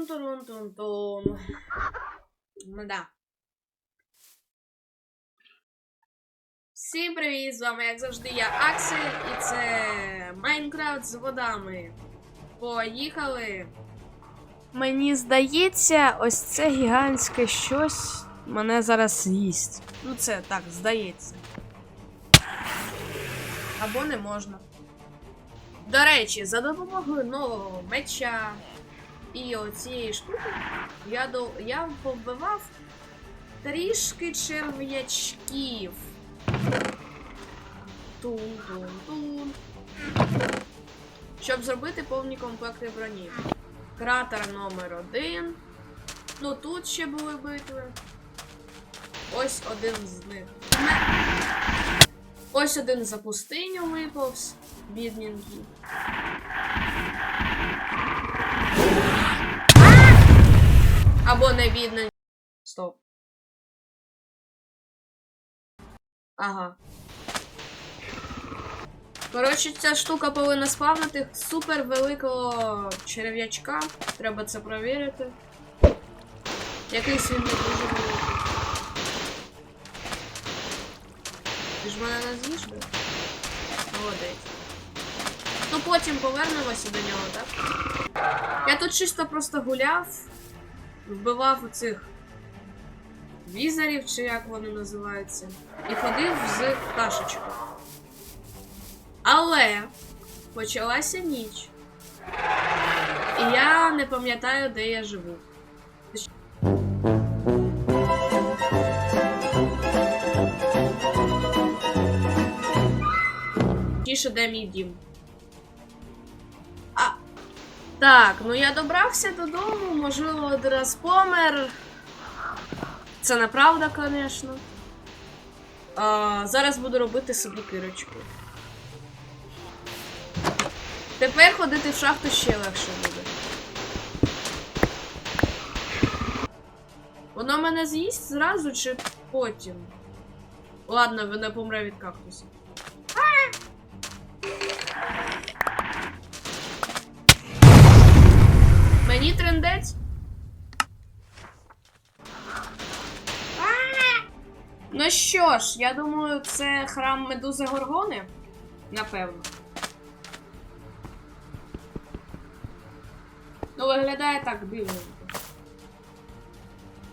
тун турун тун тун Да. Всім привіт! З вами, як завжди, я Аксель, і це Майнкрафт з водами. Поїхали! Мені здається, ось це гігантське щось мене зараз з'їсть. Ну, це так, здається. Або не можна. До речі, за допомогою нового меча і оцієї штуки я, до... я побивав трішки черв'ячків. Тун-тун-тун. Щоб зробити повні комплекти броні. Кратер номер один. Ну тут ще були битви. Ось один з них. Ось один за пустиню виповз, бідненький. Або не бідненький. Стоп. Ага. Коротше, ця штука повинна спавнити супер великого черв'ячка. Треба це провірити. Якийсь він не дуже великий. Ти ж мене не з'їш, да? Молодець. Ну потім повернемося до нього, так? Я тут чисто просто гуляв, вбивав оцих візерів, чи як вони називаються, і ходив з пташечкою. Але почалася ніч. І я не пам'ятаю, де я живу. Тіше, де мій дім. Так, ну я добрався додому, можливо, один раз помер. Це неправда, звісно. Зараз буду робити собі кирочку. Тепер ходити в шахту ще легше буде. Воно мене з'їсть зразу чи потім? Ладно, вона помре від кактуса. Мені трендець. Ну що ж, я думаю, це храм Медузи Горгони. Напевно. Ну, виглядає так дивненько.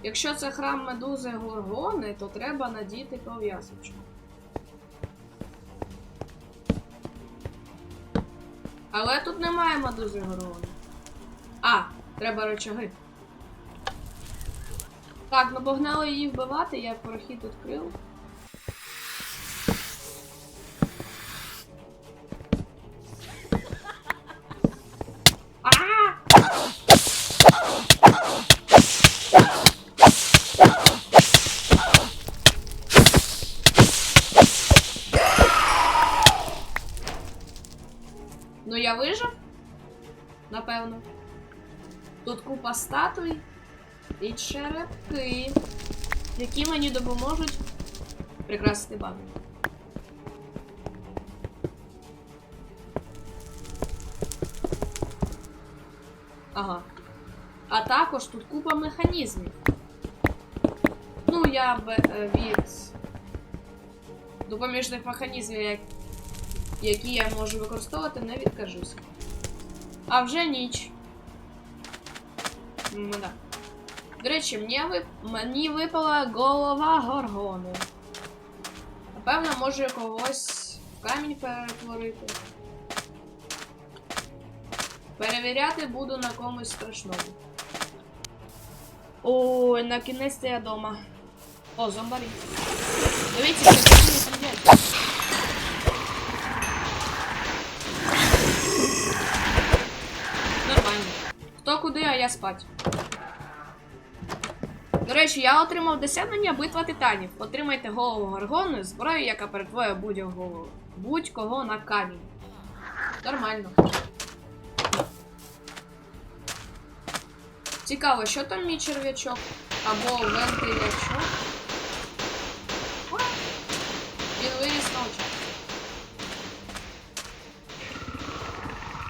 Якщо це храм Медузи Горгони, то треба надіти пов'язочку. Але тут немає медузи Горгони. А, треба рычаги. Так, ми погнали її вбивати, я прохід відкрив. Тут купа статуй і черепки, які мені допоможуть прикрасити бабу. Ага. А також тут купа механізмів. Ну, я е, від допоміжних механізмів, як- які я можу використовувати, не відкажуся. А вже ніч. Ну, да. До речі, мені, вип... мені випала голова горгони. Напевно, може когось в камінь перетворити. Перевіряти буду на комусь страшному. Ой, на кінець я дома. О, зомбарі. Дивіться, що вони сидять. Нормально. Хто куди, а я спать. До речі, я отримав досягнення битва титанів. Отримайте голову горгону, зброю, яка перетворює будь-кого будь-кого на камінь. Нормально. Цікаво, що там мій черв'ячок? Або вентилячок? Він виріс на очах.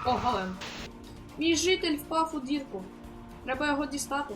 О, голем. Мій житель впав у дірку. Треба його дістати.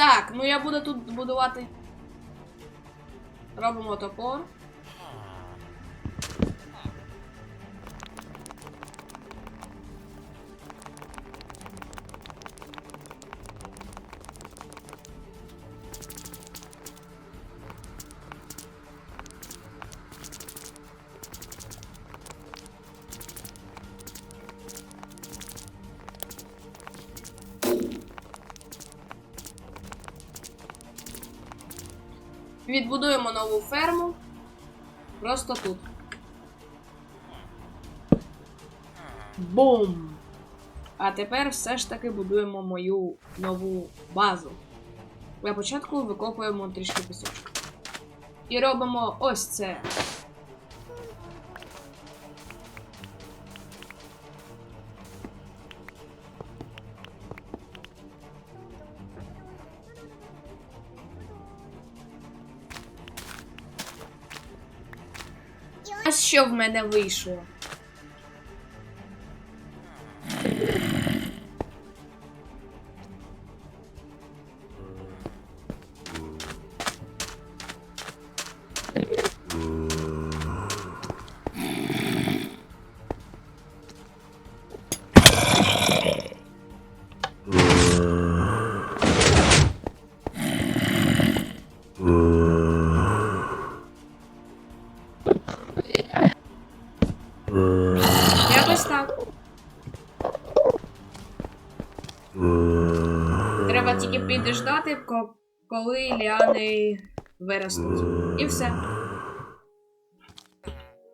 Так, ну я буду тут будувати. Робимо топор. Відбудуємо нову ферму. Просто тут. Бум! А тепер все ж таки будуємо мою нову базу. Для початку викопуємо трішки пісочку. І робимо ось це. Що в мене вийшло. Ко- коли ліани виростуть. І все.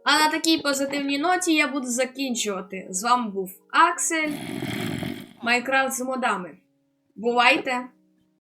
А на такій позитивній ноті я буду закінчувати. З вами був Аксель. Майкрафт з модами. Бувайте!